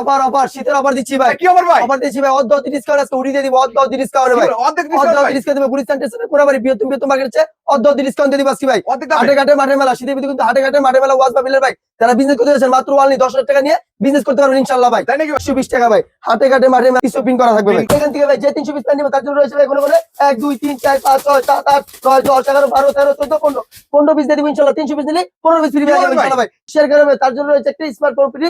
Offer offer শীতের offer দিচ্ছি ভাই। কি আমার ভাই? অফার দিচ্ছি ভাই অর্ধ ডিসকাউন্ট আজকে উড়িয়ে দিব অর্ধ ডিসকাউন্ট ভাই। অর্ধ ভাই। ডিসকাউন্ট দেবে গুলিস্তান স্টেশনে কোনাবাড়ি বৃহত্তম বৃহত্তম মার্কেট আছে অর্ধ ডিসকাউন্ট দিব আজকে ভাই। হাটে ঘাটে মাঠে মেলা শীতের ভিতরে কিন্তু হাটে ঘাটে মাঠে মেলা ওয়াজ পাবিলের ভাই যারা বিজনেস করতে যাচ্ছেন মাত্র ওয়ানলি দশ হাজার টাকা নিয়ে বিজনেস করতে পারবেন ইনশাল্লাহ ভাই। একশো বিশ টাকা ভাই। হাটে ঘাটে মাঠে মেলা শপিং করা থাকবে ভাই। এখান থেকে ভাই যে তিনশো পিস প্যান্ট নেবে তার জন্য রয়েছে ভাই কোনো বলে এক দুই তিন চার পাঁচ ছয় সাত আট নয় দশ এগারো বারো তেরো চোদ্দ পনেরো। পনেরো পিস দিয়ে দিব ইনশাল্লাহ তিনশো পিস নিলে পনেরো পিস ফ্রি ভাই? ভাই। শেয়ার করবে তার জন্য রয়েছে একটা স্মার্ট ফোন ফ্রি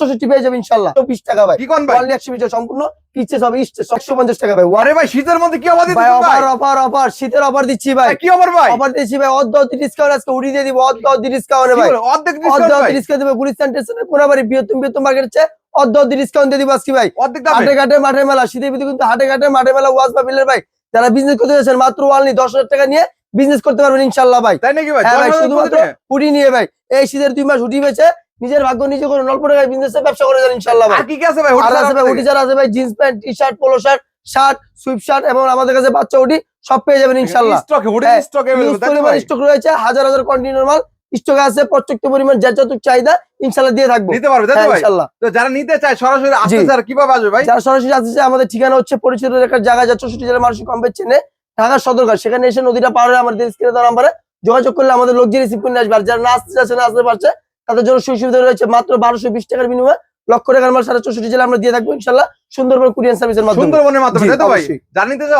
ষষ্টি পেয়ে যাবে ইনশাল্লাহ। চব্বিশ টাকা ভাই। কোন ভাই? একশো বিশ সম্পূর্ণ। কিচ্ছে সব একশো পঞ্চাশ টাকা ভাই। আরে ভাই শীতের মধ্যে কি অবাধ ভাই ভাই? অফার অফার অফার শীতের অফার দিচ্ছি ভাই। কি ভাই? অফার দিচ্ছি ভাই অর্ধ অতি ডিসকাউন্ট আজকে উড়িয়ে দিয়ে দিব অর্ধ অতি ডিসকাউন্ট ভাই। অর্ধেক অর্ধ discount অতি ভাই? ডিসকাউন্ট দেবে গুলিস্তান স্টেশনে কোনাবাড়ি বৃহত্তম বৃহত্তম মার্কেট আছে অর্ধ অতি ডিসকাউন্ট দিয়ে দিব আজকে ভাই। হাটে ঘাটে মাঠে মেলা শীতের ভিতরে কিন্তু হাটে ঘাটে মাঠে মেলা ওয়াজ পাবিলের ভাই। যারা বিজনেস করতে যাচ্ছেন মাত্র ওয়ানলি দশ হাজার টাকা নিয়ে বিজনেস করতে পারবেন ইনশাল্লাহ ভাই। তাই নাকি ভাই? হ্যাঁ শুধুমাত্র? হুডি নিয়ে ভাই। এই শীতের দুই মাস হুডি বেচে নিজের ভাগ্য নিজে করে অল্প টাকায় বিজনেস ব্যবসা করে যান ইনশাল্লাহ ভাই। আর কি আছে ভাই? আর আছে ভাই আছে ভাই jeans pant T shirt polo shirt shirt sweat shirt এবং আমাদের কাছে বাচ্চা হুডি সব পেয়ে যাবেন ইনশাল্লাহ স্টকে স্টকে পরিমাণ স্টক রয়েছে হাজার হাজার কন্টিনিউর মাল স্টক আছে পর্যাপ্ত পরিমাণ যত চাহিদা ইনশাল্লাহ দিয়ে থাকব। নিতে পারবে তাই হ্যাঁ, ভাই। ইনশাল্লাহ তো যারা নিতে চায় সরাসরি আসতে। স্যার কীভাবে আসবে ভাই? যারা সরাসরি আসছে আমাদের ঠিকানা হচ্ছে পরিচিত একটা জায়গা যা চৌষট্টি জেলার মানুষ কম চেনে ঢাকার সদরঘাট। সেখানে এসে নদীটা পার হয়ে আমাদের স্ক্রিনে দেওয়া নাম্বারে যোগাযোগ করলে আমাদের লোক যে রিসিভ করে নিয়ে আসবে। আর যারা না আসতে চাচ্ছে না আসতে পারছে তাদের জন্য সুযোগ সুবিধা রয়েছে মাত্র বারোশো বিশ টাকার বিনিময়ে লক্ষ টাকার মাল সারা চৌষট্টি জেলা আমরা দিয়ে থাকব ইনশাল্লাহ সুন্দরবন কুরিয়ান সার্ভিসের মাধ্যমে। সুন্দরবনের মাধ্যমে জি, তাই তো ভাই? অবশ্যই।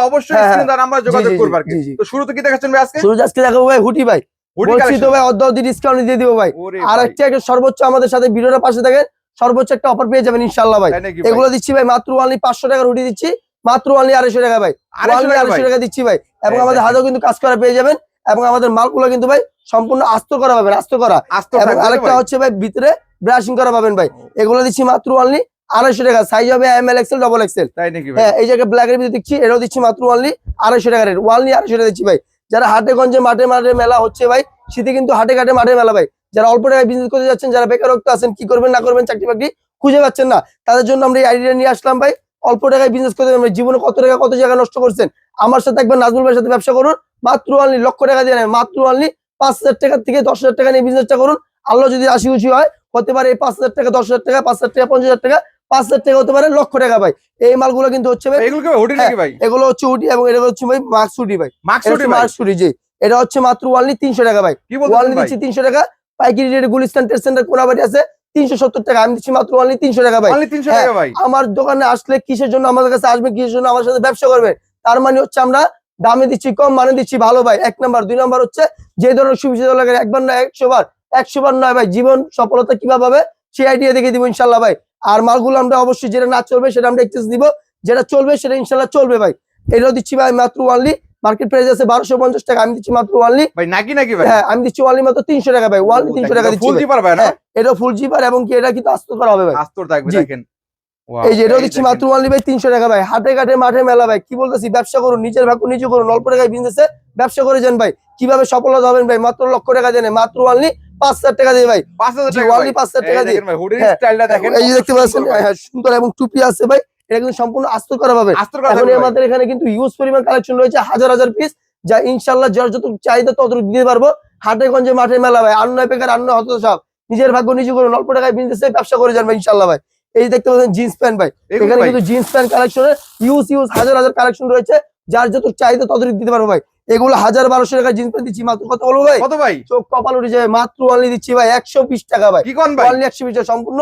অবশ্যই হ্যাঁ, স্ক্রিনে তার নাম্বার যোগাযোগ জি, জি, আর কি। জি, জি। তো শুরুতে কি দেখাচ্ছেন ভাই আজকে? শুরু আজকে দেখাবো ভাই হুটি ভাই। বলছি তো ভাই অর্ধ অর্ধ ডিসকাউন্ট দিয়ে দিব ভাই। আর একটা সর্বোচ্চ আমাদের সাথে ভিডিওটা পাশে থাকেন সর্বোচ্চ একটা অফার পেয়ে যাবেন ইনশাল্লাহ ভাই? এগুলো দিচ্ছি ভাই মাত্র অনলি পাঁচশো টাকার হুডি দিচ্ছি মাত্র অনলি আড়াইশো টাকা ভাই। অনলি আড়াইশো। টাকা দিচ্ছি ভাই। এবং আমাদের দেখেন। হাতেও কিন্তু কাজ করা পেয়ে যাবেন। এবং আমাদের মালগুলো কিন্তু ভাই সম্পূর্ণ আস্ত করা পাবেন আস্ত করা। এবং আরেকটা হচ্ছে ভাই ভিতরে ব্রাশিং করা পাবেন ভাই। এগুলো দিচ্ছি মাত্র অনলি আড়াইশো টাকা। সাইজ হবে M L XL double XL হ্যাঁ এই জায়গায় ব্ল্যাক এর ভিতরে দিচ্ছি এটাও দিচ্ছি মাত্র অনলি আড়াইশো টাকা রেট অনলি আড়াইশো টাকা দিচ্ছি ভাই। যারা হাটে গঞ্জে মাঠে মাঠে মেলা হচ্ছে ভাই শীতে কিন্তু হাটে ঘাটে মাঠে মেলা ভাই। যারা অল্প টাকায় বিজনেস করতে যাচ্ছেন যারা বেকারত্ব আছেন কি করবেন না করবেন চাকরি বাকরি খুঁজে পাচ্ছেন না। তাদের জন্য আমরা এই আইডিয়া নিয়ে আসলাম ভাই। অল্প টাকায় বিজনেস করতে পারবেন জীবনে কত টাকা কত জায়গা নষ্ট করছেন? আমার সাথে একবার নাজমুল ভাইয়ের সাথে ব্যবসা করুন। মাত্র অনলি লক্ষ টাকা দিয়ে মাত্র অনলি পাঁচ হাজার টাকা থেকে দশ হাজার টাকা নিয়ে বিজনেসটা করুন। আল্লাহ যদি আশি উঁচি হয় হতে পারে এই পাঁচ হাজার টাকা দশ হাজার টাকা পাঁচ হাজার টাকা পঞ্চাশ হাজার টাকা পাঁচ হাজার টাকা হতে পারে লক্ষ টাকা ভাই। এই মালগুলো কিন্তু হচ্ছে ভাই এগুলো হচ্ছে উটি এবং এটা হচ্ছে ভাই মার্কস উটি ভাই। মার্কস উটি জি। এটা হচ্ছে মাত্র ওয়ানলি তিনশো টাকা ভাই। ভাই? দিচ্ছি তিনশো টাকা। পাইকারি রেটে গুলিস্তান টেস্ট সেন্টার কোনাবাড়ি আছে তিনশো সত্তর টাকা। আমি দিচ্ছি মাত্র ওয়ানলি তিনশো টাকা ভাই। অনলি 300 হ্যাঁ, টাকা ভাই। আমার দোকানে আসলে কিসের জন্য আমাদের কাছে আসবে কিসের জন্য আমার সাথে ব্যবসা করবে? তার মানে হচ্ছে আমরা দামে দিচ্ছি কম মানে দিচ্ছি ভালো ভাই। এক নাম্বার। দুই নাম্বার হচ্ছে যে ধরনের সুবিধা লাগে একবার না একশো বার একশো বার নয় ভাই জীবন সফলতা কীভাবে হবে সেই আইডিয়া দেখে দিব ইনশাল্লাহ ভাই। আর মালগুলো আমরা অবশ্যই যেটা না চলবে সেটা আমরা এক্সচেঞ্জ দিব যেটা চলবে সেটা ইনশাল্লাহ চলবে ভাই। এটাও দিচ্ছি ভাই মাত্র ওয়ানলি মার্কেট প্রাইস আছে বারোশো পঞ্চাশ টাকা আমি দিচ্ছি মাত্র ওয়ানলি ভাই নাকি নাকি ভাই? হ্যাঁ আমি দিচ্ছি ওয়ানলি মাত্র তিনশো টাকা ভাই ওয়ানলি তিনশো টাকা দিচ্ছি এটা ফুল জিপার এবং কি এটা কিন্তু আস্ত করা হবে ভাই। আস্তর থাকবে দেখেন। এই যে দিচ্ছি মাত্র অনলি ভাই তিনশো টাকা ভাই। হাটে ঘাটে মাঠে মেলা ভাই। কি বলতেছি? ব্যবসা করুন নিজের ভাগ্য নিজে করুন অল্প টাকায় বিজনেসে ব্যবসা করে যান ভাই। কীভাবে সফলতা হবেন ভাই? মাত্র লক্ষ টাকা দেন মাত্র অনলি পাঁচ হাজার টাকা দিয়ে ভাই। 5000 টাকা অনলি পাঁচ হাজার টাকা দিয়ে। হ্যাঁ, স্টাইলটা দেখেন এই দেখতে পাচ্ছেন হ্যাঁ, সুন্দর এবং টুপি আছে ভাই। এটা কিন্তু সম্পূর্ণ আস্ত করা পাবে আস্তর এখন আমাদের এখানে কিন্তু ইউজ পরিমাণ কালেকশন রয়েছে হাজার হাজার পিস যা ইনশাল্লাহ যার যত চাহিদা ততটুকু দিতে পারব। হাটে গঞ্জে মাঠে মেলা ভাই বেকার আর নয় হত সব। নিজের ভাগ্য নিজে করুন অল্প টাকায় বিজনেসে ব্যবসা করে যান ভাই ইনশাল্লাহ ভাই। এই দেখতে পাচ্ছেন জিন্স প্যান্ট ভাই। এখানে কিন্তু জিন্স প্যান্ট কালেকশনের ইউজ ইউজ হাজার হাজার কালেকশন রয়েছে। যার যত চাহিদা তত দিতে পারব ভাই। এগুলো হাজার বারোশো টাকা জিন্স প্যান্ট দিচ্ছি। মাত্র কত বলব ভাই? কত ভাই? চোখ কপাল উঠে যাবে। মাত্র অনলি দিচ্ছি ভাই একশো বিশ টাকা ভাই। অনলি একশো বিশ টাকা সম্পূর্ণ।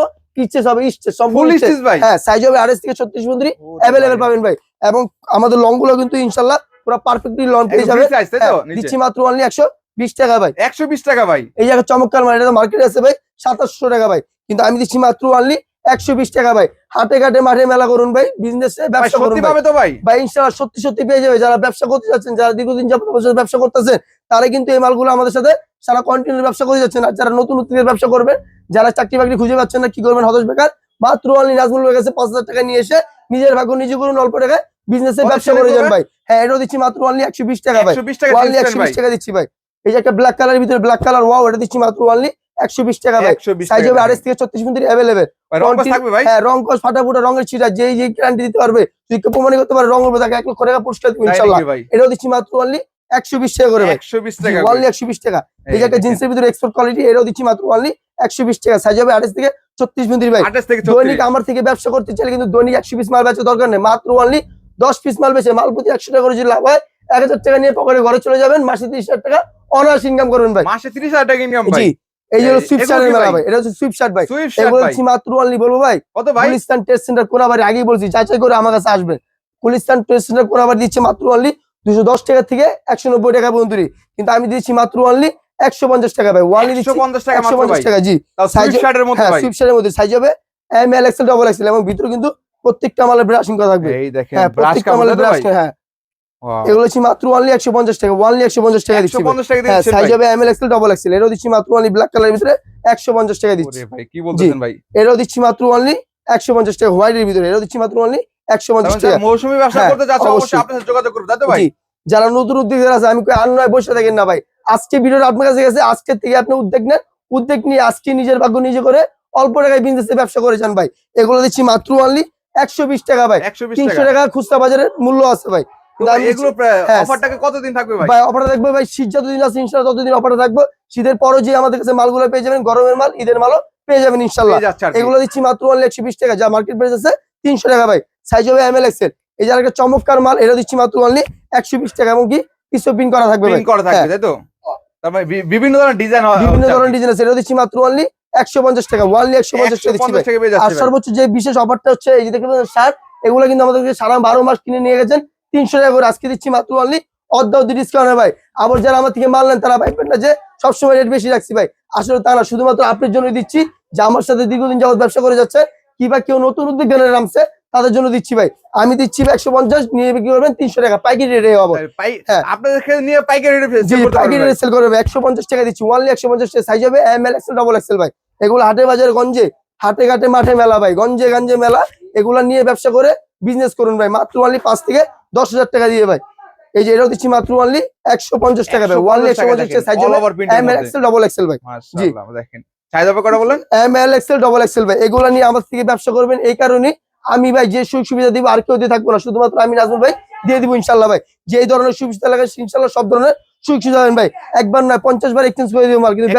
হ্যাঁ সাইজ হবে আড়াইশ থেকে ছত্রিশ মন্ত্রী অ্যাভেলেবেল পাবেন ভাই। এবং আমাদের লংগুলো কিন্তু ইনশাল্লাহ পুরো পারফেক্টলি লং পেয়ে যাবে হ্যাঁ, দিচ্ছি মাত্র অনলি একশো বিশ টাকা ভাই। 120 টাকা ভাই। এই জায়গায় চমৎকার এটা মার্কেটে আছে ভাই সাতাশশো টাকা ভাই। কিন্তু আমি দিচ্ছি মাত্র অনলি একশো বিশ টাকা ভাই। হাটে ঘাটে মাঠে মেলা করুন ভাই বিজনেস ব্যবসা করুন সত্যি ভাই। ইনশাল্লাহ সত্যি সত্যি পেয়ে যাবে। যারা ব্যবসা করতে যাচ্ছেন যারা দীর্ঘদিন যাবত বছর ব্যবসা করতেছেন তারা কিন্তু এই মালগুলো আমাদের সাথে সারা কন্টিনিউ ব্যবসা করে যাচ্ছেন। আর যারা নতুন নতুন ব্যবসা করবেন যারা চাকরি বাকরি খুঁজে পাচ্ছেন না কি করবেন? হতাশ বেকার। মাত্র অনলি নাজমুল ভাইয়ের কাছে পাঁচ হাজার টাকা নিয়ে এসে নিজের ভাগ্য নিজে করুন অল্প টাকায় বিজনেসে কত ব্যবসা করে যান ভাই। হ্যাঁ এটাও দিচ্ছি মাত্র অনলি একশো বিশ টাকা ভাই। 120 অনলি একশো বিশ টাকা দিচ্ছি ভাই। এই যে একটা ব্ল্যাক কালারের ভিতরে ব্ল্যাক কালার ওয়াও এটা দিচ্ছি মাত্র অনলি একশো বিশ টাকা ভাই। সাইজ হবে টাকা আড়াইশ থেকে ছত্রিশ মিনিট অ্যাভেলেবেল রং থাকবে ভাই? হ্যাঁ রং কস ফাটা ফুটা রঙের ছিটা গ্যারান্টি দিতে পারবে তুই প্রমাণ করতে পারে রং হবে তাকে এক লক্ষ টাকা পুরস্কার দিবি তাই ইনশাল্লাহ। নাকি ভাই। এটাও দিচ্ছি মাত্র অনলি একশো বিশ টাকা করে ভাই। 120 টাকা অনলি এই যে একটা জিন্সের ভিতরে এক্সপোর্ট কোয়ালিটি এটাও দিচ্ছি মাত্র অনলি টাকা। সাইজ হবে থেকে ছত্রিশ মিনিট ভাই। আঠাশ দৈনিক আমার থেকে ব্যবসা করতে চাইলে কিন্তু দৈনিক একশো পিস মাল বেচার দরকার নেই। মাত্র অনলি দশ পিস মাল বেচে মাল প্রতি একশো টাকা করে যদি লাভ হয় এক হাজার টাকা নিয়ে পকেটে ঘরে চলে যাবেন মাসে তিরিশ হাজার টাকা অনার্স ইনকাম করবেন ভাই। মাসে তিরিশ হাজার টাকা ইনকাম ভাই। এই যে সুইফট মেলা ভাই? ভাই? এটা হচ্ছে সুইফট শার্ট ভাই। এগুলো হচ্ছে মাত্র অনলি বলব ভাই। কত ভাই? গুলিস্তান টেস্ট সেন্টার আগেই বলছি যাচাই করে আমার কাছে আসবেন গুলিস্তান টেস্ট সেন্টার কোনাবাড়ি দিচ্ছে মাত্র অনলি দুশো দশ টাকা থেকে একশো নব্বই টাকা পর্যন্ত কিন্তু আমি দিচ্ছি মাত্র অনলি একশো পঞ্চাশ টাকা ভাই। ওয়ানলি একশো পঞ্চাশ টাকা একশো পঞ্চাশ টাকা জি। সুইফট শার্টের মধ্যে হ্যাঁ সুইফট শার্টের মধ্যে সাইজ হবে। M L XL double XL এবং ভিতরে কিন্তু প্রত্যেকটা মালের ব্রাশিং করা থাকবে। হ্যাঁ প্রত্যেকটা মালের ব্রাশ হ্যাঁ। এগুলো হচ্ছে মাত্র অনলি একশো পঞ্চাশ টাকা ওয়ানলি একশো পঞ্চাশ টাকা দিচ্ছি 150 টাকা হ্যাঁ সাইজ হবে M L XL double XL এটাও দিচ্ছি মাত্র অনলি ব্ল্যাক কালারের ভিতরে একশো পঞ্চাশ টাকা দিচ্ছি। কি বলতেছেন ভাই? এটাও দিচ্ছি মাত্র অনলি একশো পঞ্চাশ টাকা হোয়াইটের ভিতরে এটাও দিচ্ছি মাত্র অনলি একশো পঞ্চাশ টাকা। যারা মৌসুমী ব্যবসা হ্যাঁ, করতে যাচ্ছে অবশ্যই। আপনার যোগাযোগ করবে তাই তো ভাই? যারা নতুন উদ্যোগ আছে আমি কই আর নয় বসে থাকেন না ভাই। আজকে ভিডিওটা আপনার কাছে গেছে আজকের থেকে আপনি উদ্যোগ নেন উদ্যোগ নিয়ে আজকে নিজের ভাগ্য নিজে করে অল্প টাকায় বিজনেসে ব্যবসা করে যান ভাই। এগুলো দিচ্ছি মাত্র অনলি একশো বিশ টাকা ভাই। তিনশো টাকা খুচরা বাজারের মূল্য আছে ভাই। এগুলো হ্যাঁ। অফারটাকে কতদিন থাকবে ভাই? ভাই অফারটা থাকবে ভাই শীত যতদিন আছে ততদিন অফারটা থাকবে। শীতের পরও যে আমাদের কাছে মালগুলো পেয়ে যাবেন গরমের মাল ঈদের মালও পেয়ে যাবেন ইনশাল্লাহ। এগুলো দিচ্ছি মাত্র অনলি একশো বিশ টাকা যা মার্কেট প্রাইস আছে তিনশো টাকা ভাই। সাইজ হবে এম এল এক্সেল এই যে একটা চমৎকার মাল এটা দিচ্ছি মাত্র অনলি একশো বিশ টাকা এবং কি পিসও পিন করা থাকবে ভাই। করা থাকবে হ্যাঁ। তাই তো? তার মানে বিভিন্ন ধরনের ডিজাইন বিভিন্ন ধরনের ডিজাইন আছে এটা দিচ্ছি মাত্র অনলি একশো পঞ্চাশ টাকা ওয়ানলি একশো পঞ্চাশ টাকা আর সর্বোচ্চ যে বিশেষ অফারটা হচ্ছে এই যে শার্ট এগুলো কিন্তু আমাদেরকে সারা বারো মাস কিনে নিয়ে গেছেন। তিনশো টাকা করে আজকে দিচ্ছি মাত্র অনলি অর্ধ অর্ধ ডিসকাউন্ট ভাই। আবার যারা আমার থেকে মাল নেন তারা ভাববেন না যে সবসময় রেট বেশি রাখছি ভাই। আসলে তা না শুধুমাত্র আপনার জন্য দিচ্ছি যে আমার সাথে দীর্ঘদিন যাবত ব্যবসা করে যাচ্ছে। কিংবা কেউ নতুন উদ্যোগ নামছে তাদের জন্য দিচ্ছি ভাই। আমি দিচ্ছি একশো পঞ্চাশ নিয়ে বিক্রি করবেন তিনশো টাকা। পাইকারি রেটে হ্যাঁ। পাইকারি রেটে জি পাইকারি রেটে সেল করবে। একশো পঞ্চাশ টাকা দিচ্ছি। ওয়ানলি একশো পঞ্চাশ টাকা। সাইজ হবে M L XL double XL ভাই। এগুলো হাটে বাজারে গঞ্জে হাটে ঘাটে মাঠে মেলা ভাই। গঞ্জে গঞ্জে মেলা এগুলা নিয়ে ব্যবসা করে বিজনেস করুন ভাই। মাত্র ওয়ানলি পাঁচ থেকে দশ হাজার টাকা দিয়ে ভাই। এই যে এটাও দিচ্ছি মাত্র ওয়ানলি একশো পঞ্চাশ টাকা ভাই। ওয়ানলি একশো পঞ্চাশ টাকা size M L XL double XL ভাই। জি। দেখেন। সাইজ হবে কটা বলেন M L XL double XL ভাই। এগুলা নিয়ে আমার থেকে ব্যবসা করবেন এই কারণে আমি ভাই যে সুযোগ সুবিধা দিব আর কেউ দিয়ে থাকব না। শুধুমাত্র আমি নাজমুল ভাই দিয়ে দিব ইনশাল্লাহ ভাই। যে ধরনের সুবিধা লাগে ইনশাল্লাহ সব ধরনের সুযোগ সুবিধা ভাই। একবার নয় পঞ্চাশ বার এক্সচেঞ্জ করে দিব মাল কিন্তু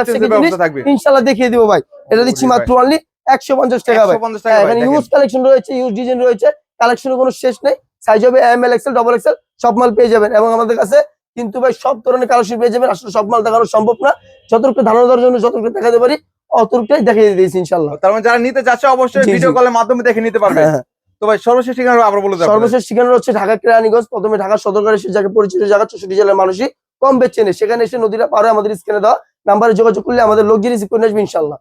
ইনশাল্লাহ দেখিয়ে দিব ভাই। এটা দিচ্ছি মাত্র অনলি একশো পঞ্চাশ টাকা ভাই। 150 টাকা হ্যাঁ, ভাই, এখানে ইউজ কালেকশন রয়েছে ইউজ ডিজাইন রয়েছে। কালেকশনের কোনো শেষ নেই। সাইজ হবে M L XL double XL সব মাল পেয়ে যাবেন। এবং আমাদের কাছে কিন্তু ভাই সব ধরনের কালেকশন পেয়ে যাবেন। আসলে সব মাল দেখানো সম্ভব না। যতটুকু ধারণা দেওয়ার জন্য যতটুকু দেখাতে পারি অতটুকুটাই দেখিয়ে দিয়েছি ইনশাল্লাহ তার মানে যারা নিতে যাচ্ছে অবশ্যই ভিডিও কলের মাধ্যমে দেখে নিতে পারবে। তো ভাই সর্বশেষ ঠিকানা আবার বলে দেবো সর্বশেষ ঠিকানা হচ্ছে ঢাকা কেরানীগঞ্জ। প্রথমে ঢাকা সদরকারে সে জায়গায় পরিচিত জায়গা চৌষট্টি জেলার মানুষই কম বেচে নেই সেখানে এসে নদীটা পারে আমাদের স্ক্রিনে দেওয়া নাম্বারে যোগাযোগ করলে আমাদের লোক গিয়ে রিসিভ করে আসবে ইনশাল্লাহ